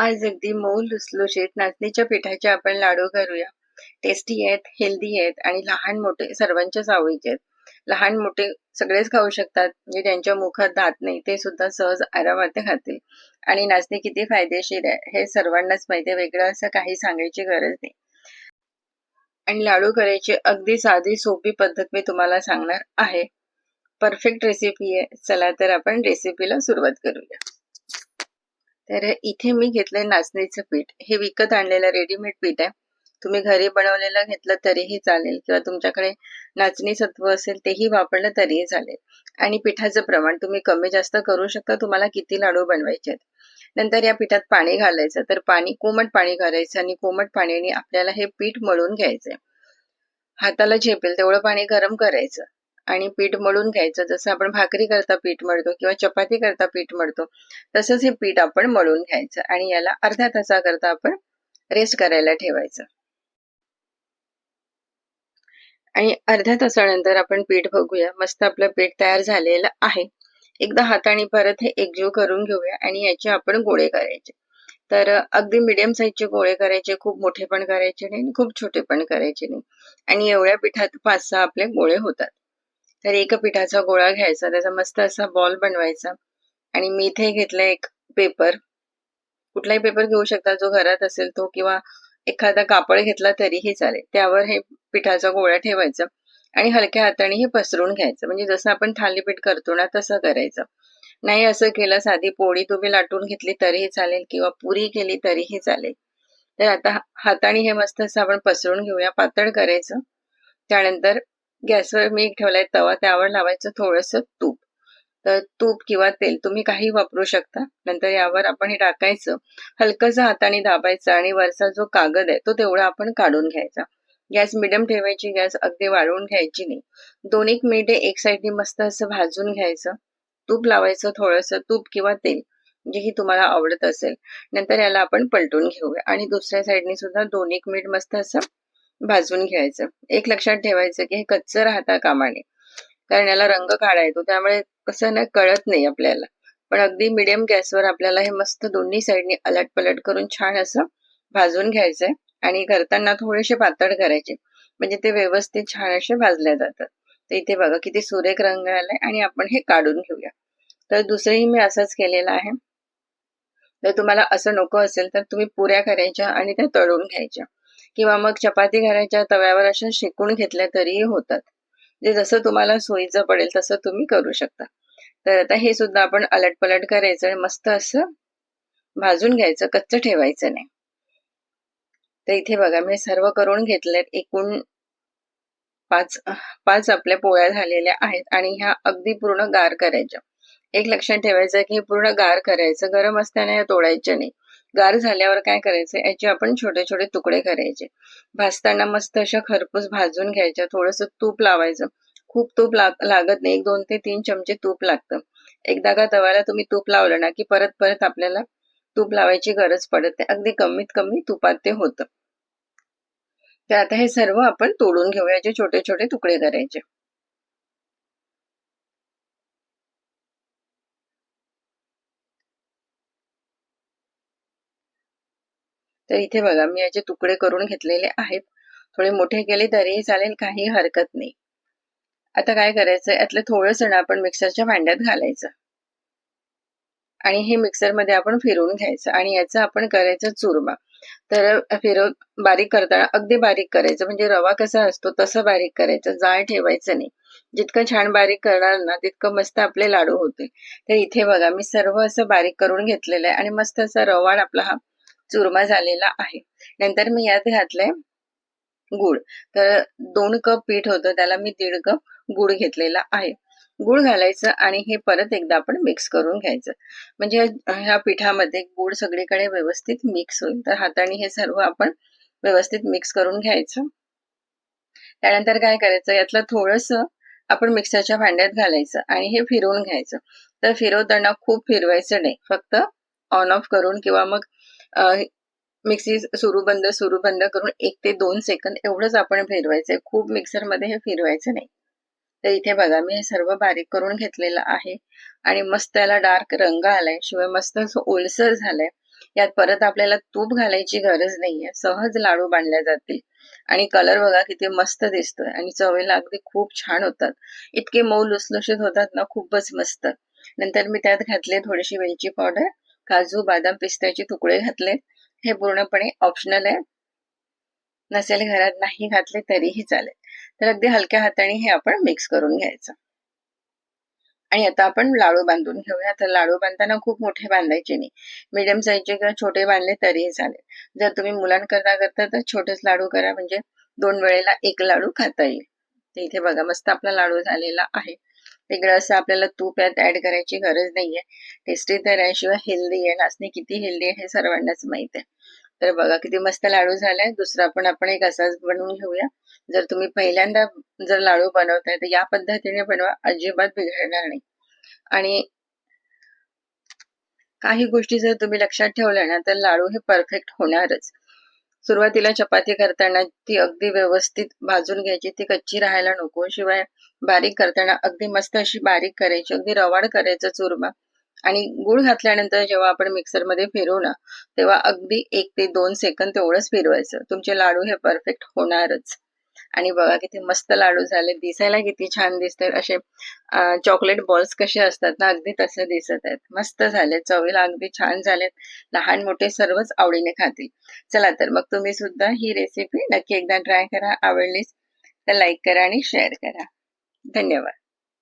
आज अगदी मऊ लुसलुशीत नाचणीच्या पिठाचे आपण लाडू करूया टेस्टी आहेत हेल्दी आहेत आणि लहान मोठे सर्वांच्याच आवडीचे आहेत. लहान मोठे सगळेच खाऊ शकतात म्हणजे त्यांच्या मुखात दात नाही ते सुद्धा सहज आरामात खातील. आणि नाचणी किती फायदेशीर आहे हे सर्वांनाच माहिती आहे वेगळं असं काही सांगायची गरज नाही. आणि लाडू करायची अगदी साधी सोपी पद्धत मी तुम्हाला सांगणार आहे. परफेक्ट रेसिपी आहे चला तर आपण रेसिपीला सुरुवात करूया. तर इथे मी घेतलंय नाचणीचं पीठ. हे विकत आणलेलं रेडीमेड पीठ आहे. तुम्ही घरी बनवलेलं घेतलं तरीही चालेल किंवा तुमच्याकडे नाचणी सत्व असेल तेही वापरलं तरीही चालेल. आणि पिठाचं प्रमाण तुम्ही कमी जास्त करू शकता तुम्हाला किती लाडू बनवायचे नंतर या पिठात पाणी घालायचं तर पाणी कोमट पाणी घालायचं आणि कोमट पाण्याने आपल्याला हे पीठ मळून घ्यायचंय. हाताला झेपेल तेवढं पाणी गरम करायचं. आणि पीठ मळून घ्यायचं. जसं आपण भाकरी करता पीठ मळतो किंवा चपाती करता पीठ मळतो तसंच हे पीठ आपण मळून घ्यायचं आणि याला अर्ध्या तासाकरता आपण रेस्ट करायला ठेवायचं. आणि अर्ध्या तासानंतर आपण पीठ बघूया. मस्त आपलं पीठ तयार झालेलं आहे. एकदा हाताने परत हे एकजीव करून घेऊया आणि याचे आपण गोळे करायचे. तर अगदी मिडियम साईजचे गोळे करायचे खूप मोठे पण करायचे नाही खूप छोटे पण करायचे नाही. आणि एवढ्या पिठात पाच सहा आपले गोळे होतात. तर एक पिठाचा गोळा घ्यायचा त्याचा मस्त असा बॉल बनवायचा. आणि मी इथे घेतला एक पेपर कुठलाही पेपर घेऊ शकता जो घरात असेल तो किंवा एखादा कापड घेतला तरीही चालेल. त्यावर हे पिठाचा गोळा ठेवायचा आणि हलक्या हाताने हे पसरून घ्यायचं. म्हणजे जसं आपण थालीपीठ करतो ना तसं करायचं. नाही असं केलं साधी पोळी तुम्ही लाटून घेतली तरीही चालेल किंवा पुरी केली तरीही चालेल. तर आता हाताने हे मस्त असं आपण पसरून घेऊया पातळ करायचं. त्यानंतर गॅसवर मी ठेवलाय तवा त्यावर लावायचं थोडस तूप. तर तूप किंवा तेल तुम्ही काही वापरू शकता. नंतर यावर आपण हे टाकायचं. हलकस हाताने दाबायचं आणि वरचा जो कागद आहे तो तेवढा आपण काढून घ्यायचा. गॅस मिडियम ठेवायची गॅस अगदी वाढवून घ्यायची नाही. दोन एक मिनिटे एक साईडने मस्त असं भाजून घ्यायचं. तूप लावायचं थोडस तूप किंवा तेल जे ही तुम्हाला आवडत असेल. नंतर याला आपण पलटून घेऊया. आणि दुसऱ्या साईडने सुद्धा दोन एक मिनिट मस्त असं भाजून घ्यायचं. एक लक्षात ठेवायचं की हे कच्चं राहता कामाने कारण याला रंग काढा येतो त्यामुळे कसं ना कळत नाही आपल्याला. पण अगदी मिडियम गॅसवर आपल्याला हे मस्त दोन्ही साईडनी अलट पलट करून छान असं भाजून घ्यायचंय आणि करताना थोडेसे पातळ करायचे. म्हणजे ते व्यवस्थित छान असे भाजले जातात. तर इथे बघा किती सुरेख रंग आलाय आणि आपण हे काढून घेऊया. तर दुसरेही मी असंच केलेलं आहे. जर तुम्हाला असं नको असेल तर तुम्ही पुऱ्या करायच्या आणि त्या तळून घ्यायच्या. किंवा मग चपाती घराच्या तव्यावर अशा शेकून घेतल्या तरीही होतात. जे जसं तुम्हाला सोयीचं पडेल तसं तुम्ही करू शकता. तर आता हे सुद्धा आपण अलट पलट करायचं आणि मस्त असं भाजून घ्यायचं कच्च ठेवायचं नाही. तर इथे बघा मी सर्व करून घेतले एकूण पाच पाच आपल्या पोळ्या झालेल्या आहेत आणि ह्या अगदी पूर्ण गार करायच्या. एक लक्षात ठेवायचं की हे पूर्ण गार करायचं. गरम असताना तोडायच्या नाही. गार झाल्यावर काय करायचं? याचे आपण छोटे छोटे तुकडे करायचे. भाजताना मस्त अशा खरपूस भाजून घ्यायच्या. थोडस तूप लावायचं. खूप तूप लागत नाही. एक दोन ते तीन चमचे तूप लागतं. एकदा का तव्याला तुम्ही तूप लावलं ना की परत परत आपल्याला तूप लावायची गरज पडत नाही. अगदी कमीत कमी तुपात ते होतं. तर आता हे सर्व आपण तोडून घेऊया. याचे छोटे छोटे तुकडे करायचे. तर इथे बघा मी याचे तुकडे करून घेतलेले आहेत. थोडे मोठे केले तरीही चालेल काही हरकत नाही. आता काय करायचं यातलं थोडंसं आपण मिक्सरच्या भांड्यात घालायचं. आणि हे मिक्सरमध्ये आपण फिरवून घ्यायचं आणि याचं आपण करायचं चुरमा. तर फिरव बारीक करताना अगदी बारीक करायचं. म्हणजे रवा कसा असतो तसं बारीक करायचं. जाळ ठेवायचं नाही. जितकं छान बारीक करणार ना तितकं मस्त आपले लाडू होते तर इथे बघा मी सर्व असं बारीक करून घेतलेलं आहे. आणि मस्त असा रवाड आपला हा चुरमा झालेला आहे. नंतर मी यात घातलंय गुळ. तर दोन कप पीठ होतं त्याला मी दीड कप गुळ घेतलेला आहे. गुळ घालायचं आणि हे परत एकदा आपण मिक्स करून घ्यायचं. म्हणजे ह्या पिठामध्ये गुळ सगळीकडे व्यवस्थित मिक्स होईल. तर हाताने हे सर्व आपण व्यवस्थित मिक्स करून घ्यायचं. त्यानंतर काय करायचं यातलं थोडस आपण मिक्सरच्या भांड्यात घालायचं आणि हे फिरवून घ्यायचं. तर फिरवताना खूप फिरवायचं नाही. फक्त ऑन ऑफ करून किंवा मग मिक्सी सुरू बंद सुरू बंद करून एक ते दोन सेकंद एवढंच आपण फिरवायचंय. खूप मिक्सरमध्ये हे फिरवायचं नाही. तर इथे बघा मी हे सर्व बारीक करून घेतलेलं आहे आणि मस्त त्याला डार्क रंग आलाय. शिवाय मस्त असं ओलसर झालाय. यात परत आपल्याला तूप घालायची गरज नाहीये. सहज लाडू बांधल्या जातील. आणि कलर बघा किती मस्त दिसतोय आणि चवेला अगदी खूप छान होतात. इतके मऊ लुसलुशीत होतात ना खूपच मस्त. नंतर मी त्यात घातले थोडीशी वेलची पावडर काजू बदाम पिस्त्याचे तुकडे घातले. हे पूर्णपणे ऑप्शनल आहे. नसेल घरात नाही घातले तरीही चालेल. तर अगदी हलक्या हाताने हे आपण मिक्स करून घ्यायचं. आणि आता आपण लाडू बांधून घेऊया. तर लाडू बांधताना खूप मोठे बांधायचे नाही. मिडियम साईजचे किंवा छोटे बांधले तरीही चालेल. जर तुम्ही मुलांकरता करता तर छोटेच लाडू करा. म्हणजे दोन वेळेला एक लाडू खाता येईल. इथे बघा मस्त आपला लाडू झालेला आहे. वेगळं असं आपल्याला तूप यात ऍड करायची गरज नाहीये. टेस्टी तर आहे शिवाय हेल्दी आहे. नाचणी किती हेल्दी आहे हे सर्वांनाच माहीत आहे. तर बघा किती मस्त लाडू झालाय. दुसरा पण आपण एक असाच बनवून घेऊया. जर तुम्ही पहिल्यांदा जर लाडू बनवताय तर या पद्धतीने बनवा. अजिबात बिघडणार नाही. आणि काही गोष्टी जर तुम्ही लक्षात ठेवल्या ना तर लाडू हे परफेक्ट होणारच. सुरुवातीला चपाती करताना ती अगदी व्यवस्थित भाजून घ्यायची. ती कच्ची राहायला नको. शिवाय बारीक करताना अगदी मस्त अशी बारीक करायची. अगदी रवाड करायचं चुरमा. आणि गुळ घातल्यानंतर जेव्हा आपण मिक्सरमध्ये फिरवू ना तेव्हा अगदी एक ते दोन सेकंद तेवढंच फिरवायचं. तुमचे लाडू हे परफेक्ट होणारच. आणि बघा किती मस्त लाडू झाले. दिसायला किती छान दिसतात. असे चॉकलेट बॉल्स कसे असतात ना अगदी तसे दिसत आहेत. मस्त झाले. चवीला अगदी छान झालेत. लहान मोठे सर्वच आवडीने खातील. चला तर मग तुम्ही सुद्धा ही रेसिपी नक्की एकदा ट्राय करा. आवडलीच तर लाईक करा आणि शेअर करा. धन्यवाद.